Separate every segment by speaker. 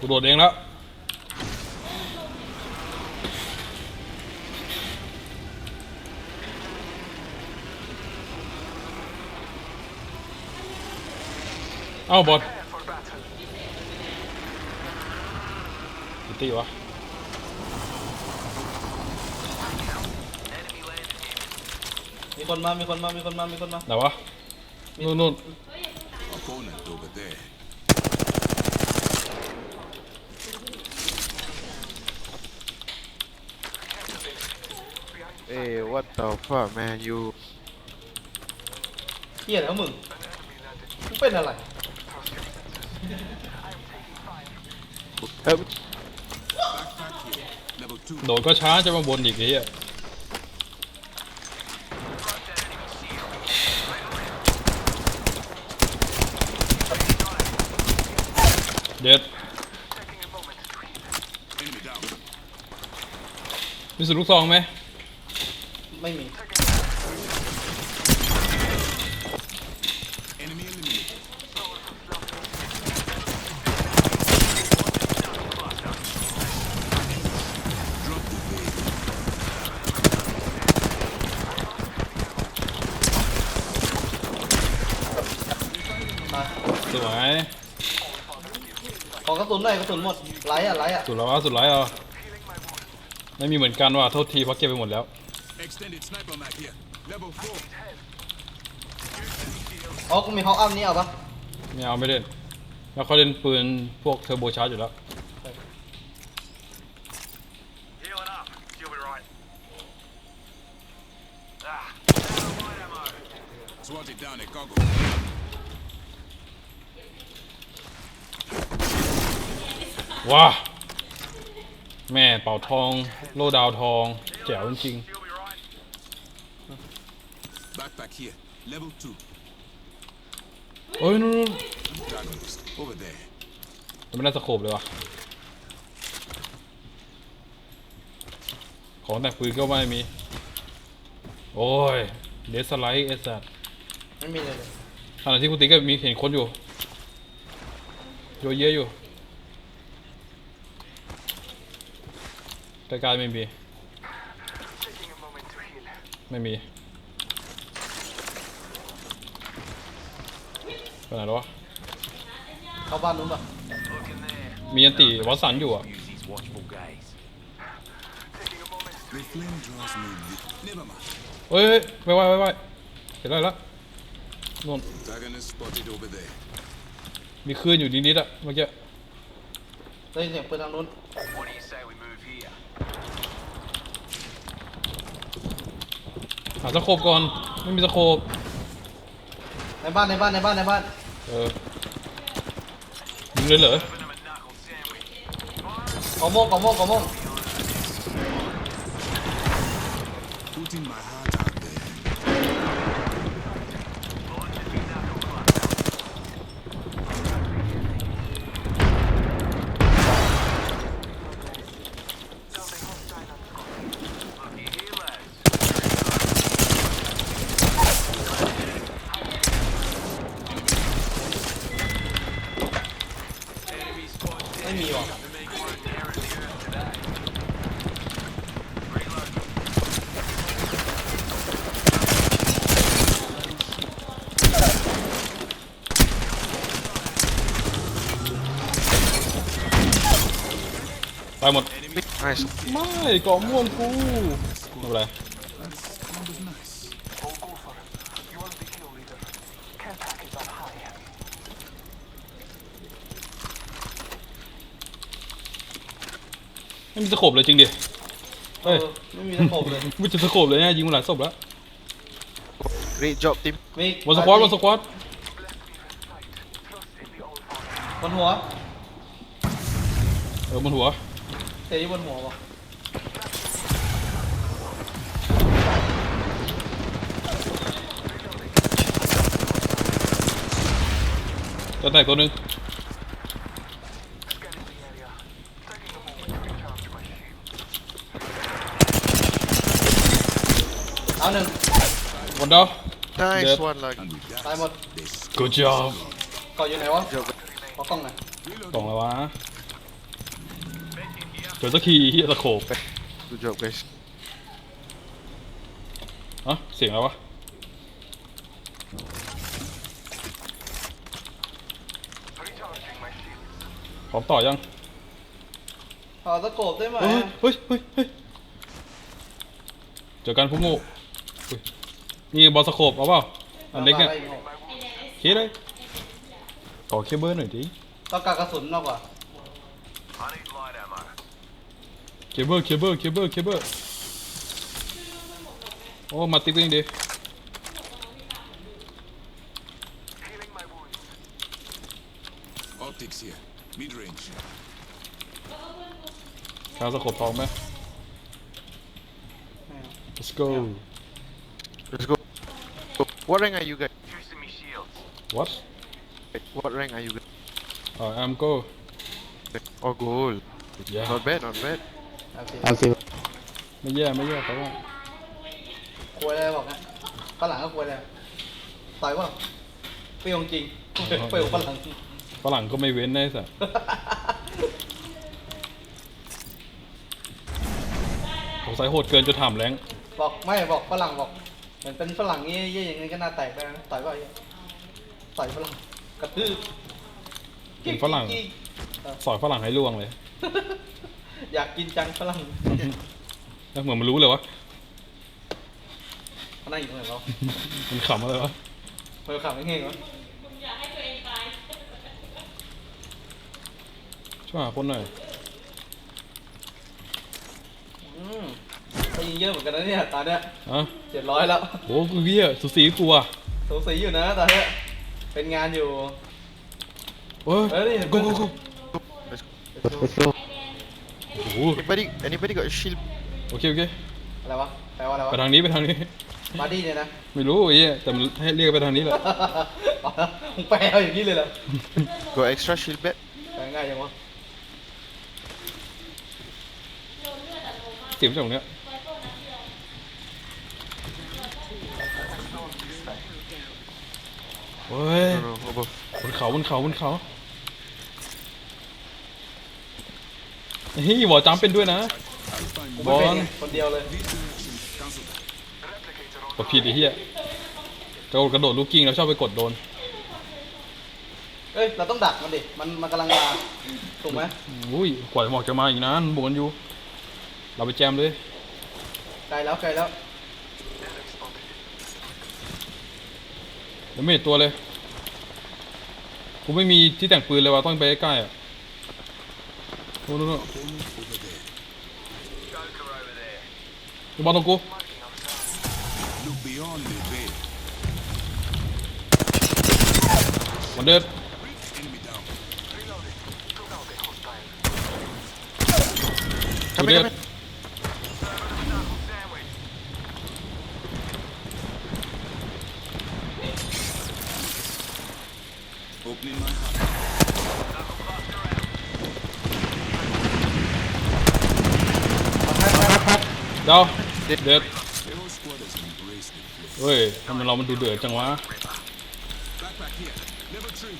Speaker 1: กูโดดเองแล้วเอ้าบอลกี่ตีวะ
Speaker 2: มีคนมา มีคนมา มีคนมา มีคนมา
Speaker 1: ไหนวะ นู่นนู่น
Speaker 3: Opponent over there.
Speaker 4: Hey, what the fuck, man? You
Speaker 2: เฮียแล้วมึงมึงเป็นอะไร
Speaker 4: uh,
Speaker 3: Backpack here. Level two.
Speaker 1: โดดก็ช้าจะมาบนอีกไอ้เหี้ยเด็ด
Speaker 3: Enemy down.
Speaker 1: มีสุดลูกซองไหม
Speaker 2: ไม่มี
Speaker 3: Enemy eliminated. Drop the veil.
Speaker 2: มา
Speaker 1: สวย
Speaker 2: ขอกระสุนหน่อยกระสุนหมดไลท์อะไลท์อะ
Speaker 1: สุดแล้ววะสุดไรอะไม่มีเหมือนกันว่ะโทษทีเพราะเก็บไปหมดแล้ว
Speaker 3: Extended sniper mag here. Level four.
Speaker 2: อ๋อกูมีฮอกอัพนี่เอาปะ
Speaker 1: ไม่เอาไม่เล่น แล้วเขาเล่นปืนพวกเทอร์โบชาร์จอยู่แล้ว
Speaker 5: Healing up. You'll be right. Ah, light ammo.
Speaker 3: Swatted down a goggle.
Speaker 1: ว้าแม่เป่าทอง โลดาวทอง แจ๋วจริง
Speaker 5: You'll be right.
Speaker 3: Backpack here. Level two.
Speaker 1: ๆเอ้ยนู่น
Speaker 3: Dragons. Over there.
Speaker 1: ๆมันไม่ได้สโคบเลยวะของแต่งปืนก็ไม่มี โอ้ย เดสไลท์เอสซัด
Speaker 2: ไม่มีเลยเลย
Speaker 1: ขณะที่คุณติ๊กก็มีเห็นคนอยู่โยเยอะอยู่ใกล้ๆไม่มี
Speaker 5: Taking a moment to heal.
Speaker 1: ไม่มี ไปไหนแล้ววะ
Speaker 2: เข้าบ้านนู้นปะ
Speaker 5: Look in there.
Speaker 1: มีอันติวัตสันอยู่อะ
Speaker 5: Use his watchful gaze. Taking a moment.
Speaker 3: The flame draws me. li- Never mind.
Speaker 1: เฮ้ยเฮ้ยไว้ไว้ไว้ไว้เห็นได้แล้วนู่น
Speaker 3: Antagonist spotted over there.
Speaker 1: มีคลื่นอยู่นิดๆอะเมื่อกี้
Speaker 2: ได้ยินเสียงปืนทางนู้น
Speaker 5: What do you say we move here?
Speaker 1: หาสโคปก่อน ไม่มีสโคป
Speaker 2: ในบ้านในบ้านในบ้านในบ้าน
Speaker 1: เออยิงเลยเหรอ
Speaker 5: Giving him a knuckle sandwich.
Speaker 2: กอม่วงกอม่วงกอม่วง
Speaker 3: Putting my heart า
Speaker 1: ยหมด
Speaker 4: nice.
Speaker 1: ไม่เกาะม่วงกูไม่เป็นไร
Speaker 3: Kind of nice.
Speaker 5: You want the kill leader? Care package on high.
Speaker 1: ไม่มีสโคปเลยจริงดิ
Speaker 2: เอ
Speaker 1: เฮ้ย
Speaker 2: อไม่มีตะโขบเลย
Speaker 1: ไม่จะสโคปเลยเนี่ยยิงมาหลายศพแล้ว
Speaker 4: Great job, team.
Speaker 2: มี
Speaker 1: วันสควอตวันสควอต
Speaker 2: บนหัว
Speaker 1: เออบนหัว
Speaker 2: เตะที่บนหัววะ
Speaker 1: ตัวแตกตัวหนึง
Speaker 5: Scanning the area. Taking a moment to recharge my shield.
Speaker 2: เอาหนึ่ง
Speaker 1: บนดาว
Speaker 4: Nice
Speaker 1: Dead.
Speaker 4: one, like.
Speaker 3: And with that,
Speaker 2: ตายหมด
Speaker 3: this
Speaker 1: good job
Speaker 2: เกาะอยู่ไหนวะ
Speaker 4: Job.
Speaker 2: ขอกล้องหน่อย
Speaker 1: กล่องอะไรวะ เจอสักทีเฮียตะโขบ
Speaker 4: Good job, guys.
Speaker 1: อะเสียงอะไรวะ
Speaker 5: Recharging my shield.
Speaker 1: พร้อมต่อยัง
Speaker 2: ขอสโคบได้ไหม
Speaker 1: เฮ้ยเฮ้ยเฮ้ยเฮ้ยเจอกันพวกโง่เฮ้ยนี่บอลสโคปเอาเปล่าอันเล็กเนี่ย
Speaker 2: อาไป
Speaker 1: เคเลยขอเคเบิลหน่อยดิ
Speaker 2: ต้องการกระสุนมากกว่า
Speaker 5: I need light ammo.
Speaker 1: เคเบิลเคเบิลเคเบิลเคเบิลโอ้มาติ๊กเองดิ
Speaker 5: Healing my wounds.
Speaker 3: Optics here. Mid range.
Speaker 1: คาสโคปทองไหม let's go
Speaker 4: Let's go. Go. What rank are you guys?
Speaker 5: Using me shields.
Speaker 1: what
Speaker 4: What rank are you guys?
Speaker 1: uh, I'm go
Speaker 4: Oh, gold.
Speaker 1: yeah
Speaker 4: Not bad, not bad.
Speaker 2: โอเค
Speaker 1: ไม่แย่ไม่แย่แต่ว่า
Speaker 2: ควยอะไรบอกนะฝรั่งก็ควยอะไรต่อยว่าเปรี้ยวจริงเปรี้ยวฝรั่ง
Speaker 1: ฝรั่งก็ไม่เว้นนะไอ้สัสสงสัยโหดเกินจนถามแรง
Speaker 2: บอกไม่บอกฝรั่งบอกเหมือนเป็นฝรั่งงี้เยี่ยอย่างงี้ก็น่าแตกไปนะต่อยว่าต่อยฝรั่งกระทืบ
Speaker 1: เป็นฝรั่ง
Speaker 2: กิ๊ก
Speaker 1: สอนฝรั่งให้ล่วงเลย
Speaker 2: อยากกินจังฝรั่ง
Speaker 1: แล้วเหมือนมันรู้เลยวะ
Speaker 2: เขานั่งอยู่ตรงไหนเรา
Speaker 1: มันขำอะไรวะ
Speaker 2: เออขับไม่เงี้ยวะ
Speaker 1: ช่วยหาคนหน่อย
Speaker 2: อืมก็ยิงเยอะเหมือนกันนะเนี่ยตาเนี้ย
Speaker 1: อะ
Speaker 2: เจ็ดร้อยแล้ว
Speaker 1: โอ้กูเหี้ยสุสีกูอะ
Speaker 2: สูสีอยู่นะตาเนี้ยเป็นงานอยู่
Speaker 1: เฮ้ย
Speaker 2: เฮ้ย
Speaker 1: กูกูกู
Speaker 4: Let's go.
Speaker 1: โอ้โห
Speaker 4: Anybody, anybody got a shield?
Speaker 1: โอเคโอเค
Speaker 2: อะไรวะแปลว่าอะไร
Speaker 1: ไป
Speaker 2: วะ
Speaker 1: ทางนี้ไปทางนี้
Speaker 2: บาดี้เนี่ยนะ
Speaker 1: ไม่รู้ไอ้เหี้ยแต่มันให้เรียกไปทางนี้แหละ
Speaker 2: อ๋อมึงแปลเอาอย่างนี้เลยเหรอ
Speaker 4: Got extra shield back?
Speaker 2: แปลง่ายจังวะ
Speaker 1: เสียงจากตรงเนี้ยเฮ้ย
Speaker 4: No, no, above.
Speaker 1: บนเขาบนเขาบนเขา เฮ้ยหวอจำเป็นด้วยนะ
Speaker 2: กู
Speaker 1: บอ
Speaker 2: ไม่เป็น
Speaker 1: ล
Speaker 2: ไงคนเดียวเลย
Speaker 3: This direction. Cancel that.
Speaker 5: Replicator
Speaker 1: กดผิดไอ้เหี้ยจะกระโดดลูกกิ้งแล้วชอบไปกดโดน
Speaker 2: เอ้ย เราต้องดักมันดิ มันมันกำลังมา ถูกไหม
Speaker 1: อุ้ยกว่าหมอกจะมาอีกนานบวนอยู่ เราไปแจมเลย
Speaker 2: ไกลแล้วไกลแล้ว
Speaker 5: enemy spotted.
Speaker 1: เดี๋ยวไม่เห็นตัวเลย กูไม่มีที่แต่งปืนเลยว่ะต้องไปใกล้ๆอะ โน่นโน่นโน่น
Speaker 3: Opponent over there.
Speaker 5: Joker over there.
Speaker 1: ดูบอลตรงกู
Speaker 5: Smoking outside.
Speaker 3: Look beyond the veil.
Speaker 1: มันเดิน
Speaker 3: Enemy down.
Speaker 5: Reloading. Took out the hostile.
Speaker 1: กู
Speaker 4: Come
Speaker 1: เดี๋ยวเด็
Speaker 3: อด
Speaker 1: เฮ้ยทำไมเรามันดูเดือดจังวะ
Speaker 3: Backpack here. Level three.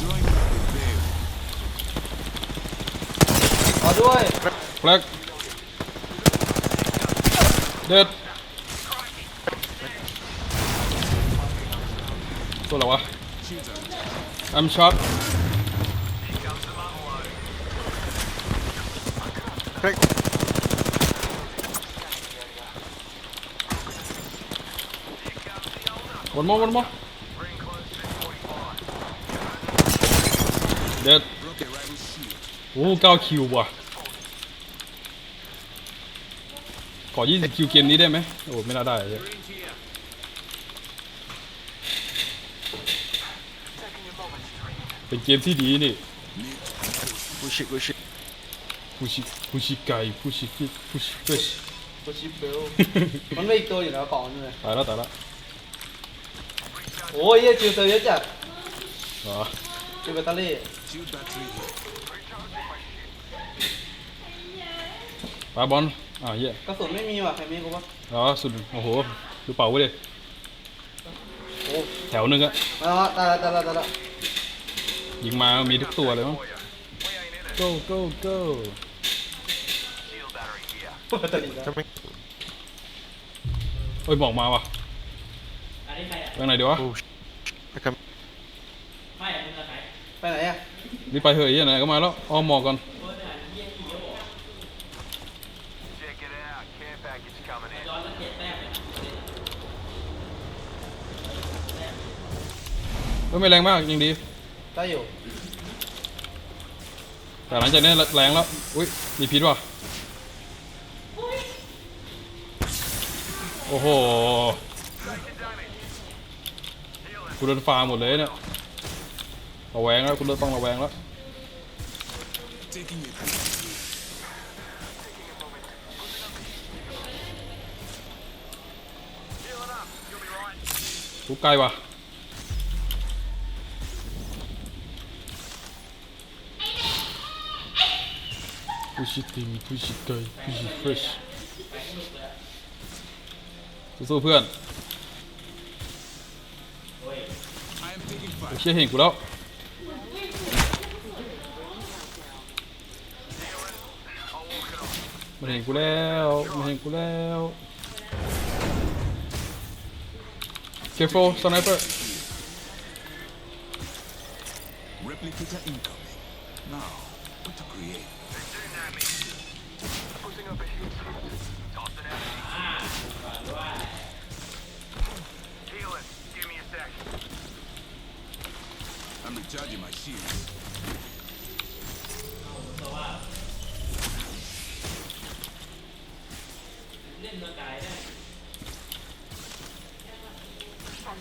Speaker 3: Drawing back the veil.
Speaker 2: ขอด้วย
Speaker 1: แฟลกเด็ดตัวอะไรวะ
Speaker 3: Shields are
Speaker 1: แอม ช็อต
Speaker 4: Crack.
Speaker 1: วนมอวนมอ เด็ด
Speaker 3: broke a rival shield.
Speaker 1: โอ้เก้าคิวว่ะ ขอ 20 คิวเกมนี้ได้ไหมโอ้ไม่น่าได้เลย เป็นเกมที่ดีนี่
Speaker 4: Push it, push it.
Speaker 1: ผู้ชิผู้ชิไก่ผู้ชิฟิผู้ชิฟิช
Speaker 2: ตัวชิปเบล มันไม่อีกตัวอยู่แล้วกล่องนี่เลย
Speaker 1: ตายแล้วตายแล้ว
Speaker 2: โอ้ยเหี้ยจิวเซอร์เยอะจัด
Speaker 1: อ๋อ
Speaker 2: จิวแบตเตอรี่
Speaker 3: Shield battery here.
Speaker 1: ไปบอลอ้าวเหี้ย
Speaker 2: กระสุนไม่มีว่ะใครมีกูปะ
Speaker 1: อ๋อสุดโอ้โหดูเป่าไว้ดิ
Speaker 2: โอ้
Speaker 1: แถวหนึงอะ
Speaker 2: มาแล้วตายแล้วตายแล้วตายแล้ว
Speaker 1: ยิงมามีทุกตัวเลยมั้ง go go go
Speaker 2: ตะลิงแล้ว
Speaker 4: Coming.
Speaker 1: เอ้ยบอกมาว่ะไปไหนดีวะ
Speaker 4: Oh, sh- I come.
Speaker 2: ไปไหนอะ
Speaker 1: รีบไปเถอะไอ้เหี้ยไหนก็มาแล้วอ้อมหมอกก่อน
Speaker 5: Check it out. Care package coming in.
Speaker 1: เอ้ยไม่แรงมากยังดี
Speaker 2: ได้อยู่
Speaker 1: แต่หลังจากนี้แรงแล้วอุ้ยมีพิษว่ะโอ้โหกูโดนฟาหมดเลยเนี่ยระแวงแล้วกูเริ่มต้องระแวงแล้ว
Speaker 3: Taking it.
Speaker 1: กูไกลว่ะ push it in push it ไกล push it fresh สู้ๆเพื่อน
Speaker 3: I am taking
Speaker 1: ไอ้
Speaker 3: fire.
Speaker 1: เชี่ยเห็นกูแล้วมันเห็นกูแล้วมันเห็นกูแล้ว careful sniper
Speaker 3: Replicator incoming. Now, what to create? I'm recharging my shields.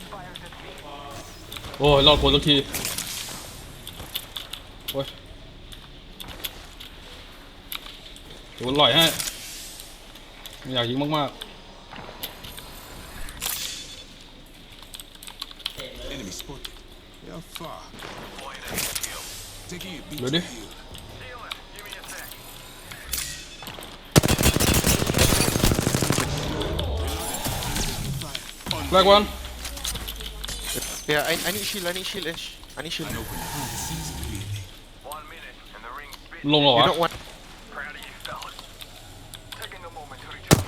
Speaker 5: Fire the key.
Speaker 1: โอ้ยรอดคนสักที โอ้ยโดนลอยให้ไม่อยากยิงมาก
Speaker 3: Enemy spotted. They are far.
Speaker 1: กวัน
Speaker 4: Yeah, I, I need shield. I need shield. Ash. I need shield.
Speaker 3: Open the seas clearly.
Speaker 5: One minute, and the ring's spit.
Speaker 1: ลงเหรอ
Speaker 4: You
Speaker 1: วะ
Speaker 4: don't want.
Speaker 5: Proud of you, fellas. Taking a moment to recharge.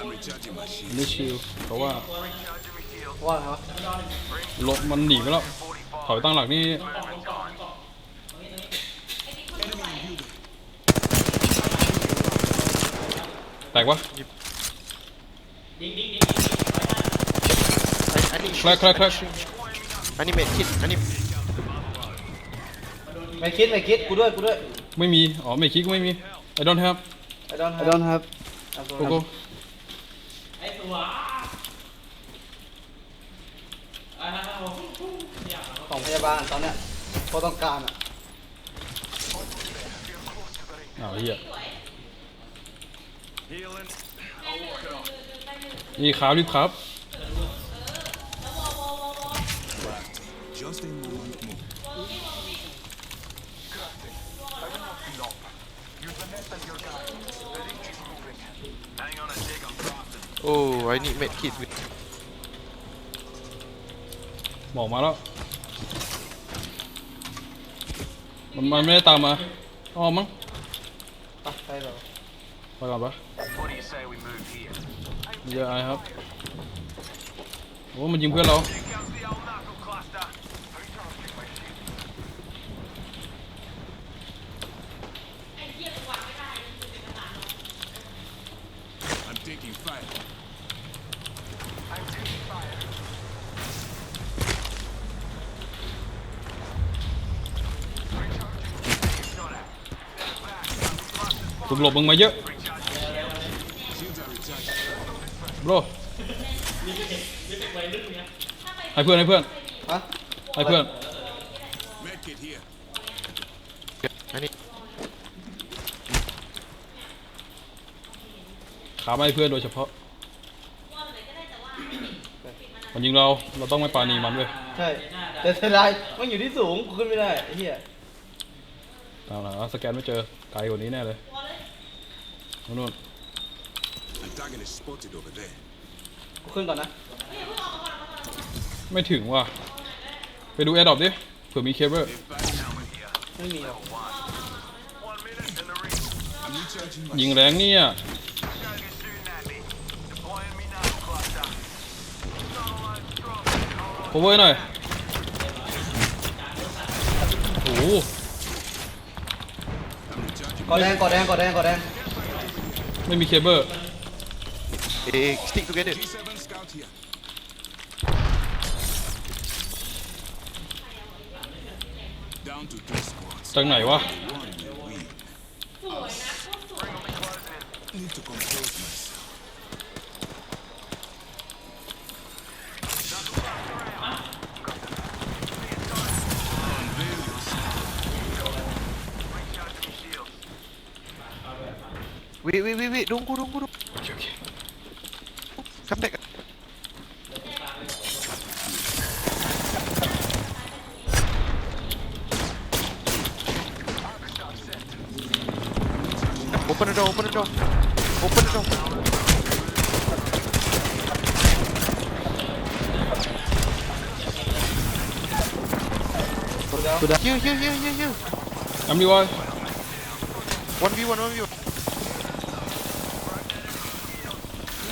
Speaker 3: I'm recharging my shield.
Speaker 1: นี่ชิลเพราะว่า
Speaker 5: Recharging my shield.
Speaker 2: ว่าไงวะ
Speaker 1: รถมันหนีไปแล้ว ถอยตั้งหลักนี่
Speaker 5: Movement time.
Speaker 3: Enemy in building.
Speaker 1: แตกวะ
Speaker 4: I, I need
Speaker 1: Crack,
Speaker 4: shield.
Speaker 1: crack, crack.
Speaker 4: I need med kit. I need.
Speaker 2: ไม่คิดไม่คิดกูด้วยกูด้วย
Speaker 1: ไม่มี อ๋อไม่คิดก็ไม่มี I don't have
Speaker 2: I don't have I don't have
Speaker 1: go go
Speaker 2: ของพยาบาลตอนเนี้ยเขาต้องการอะ
Speaker 1: อ้าวเฮีย
Speaker 5: Healing. I'll walk it off.
Speaker 1: นี่ครับรีบครับ
Speaker 3: Just a moment more.
Speaker 5: Use the net and your guy. The ring is moving. Hang on a sec, I'm processing.
Speaker 4: Oh, I need med kit. With.
Speaker 1: บอกมาแล้ว มันมันไม่ได้ตามมาอ๋อมั้ง
Speaker 2: ไปไปเหรอ
Speaker 1: ไปก่อนปะ
Speaker 5: What do you say we move here?
Speaker 1: เยอะไอครับโอ้มันยิงเพื่อนเรา
Speaker 5: Here comes the old knuckle cluster. Recharging my shield.
Speaker 3: I'm taking fire.
Speaker 5: I'm taking fire.
Speaker 1: ถูก หลบมึงมาเยอะ
Speaker 3: Shields are recharging.
Speaker 1: โบรให้เพื่อนให้เพื่อน
Speaker 2: ฮะ
Speaker 1: ให้เพื่อน
Speaker 3: Medkit here.
Speaker 4: Yeah, I need.
Speaker 1: ขามาให้เพื่อนโดยเฉพาะ มันยิงเรา เราต้องไม่ปาณีมันเว้ย
Speaker 2: ใช่ แต่เสียดายมันอยู่ที่สูงกูขึ้นไม่ได้ไอ้เหี้ย
Speaker 1: ตามหลังสแกนไม่เจอ ไกลกว่านี้แน่เลย นู่นนู่น
Speaker 3: Antagonist spotted over there.
Speaker 2: กูขึ้นก่อนนะ
Speaker 1: ไม่ถึงว่ะ ไปดูแอร์ดรอปดิ เผื่อมีเคเบิล
Speaker 2: ไม่มีหรอก
Speaker 5: One minute and the ring.
Speaker 3: I'm recharging my
Speaker 1: ยิงแรงเนี่ย
Speaker 5: Gotta get shooting at me. Deploying me now, cluster. Not alone strong.
Speaker 1: โคเวอร์หน่อย โอ้โห
Speaker 3: I'm recharging
Speaker 2: กอแดงกอแดงกอแดงกอแดง
Speaker 1: ไม่มีเคเบิล
Speaker 4: Hey, stick together.
Speaker 3: G7 scout here. Down to three squads.
Speaker 1: จากไหนวะ
Speaker 3: One will win. Need to compose myself.
Speaker 4: Wait, wait, wait. Don't go, don't go, don't
Speaker 1: โอเคโอเค
Speaker 4: Come back. Open the door, open the door. Open the door. Here, here, here, here, here.
Speaker 1: น้ำดีวาย
Speaker 4: 1v1, 1v1.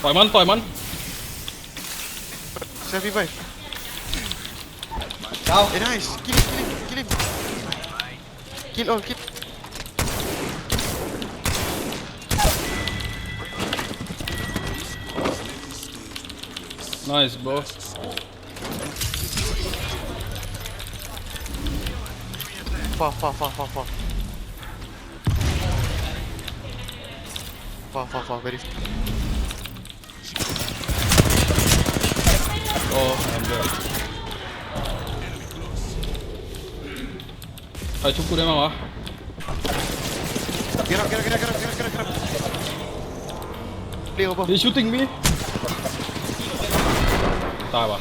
Speaker 1: ต่อยมัน ต่อยมัน
Speaker 4: 75.
Speaker 2: ดาว
Speaker 4: Hey, nice. Kill him, kill him, kill him. Kill all, kill.
Speaker 1: nice bro
Speaker 4: Far, far, far, far, far. Far, far, far, very far.
Speaker 1: โอ้แอมเดอร์ใครชุบกูได้บ้างวะ
Speaker 4: Get up, get up, get up, get up, get up, get up, get up. Play over.
Speaker 1: ดีชูติงมีตายว่ะ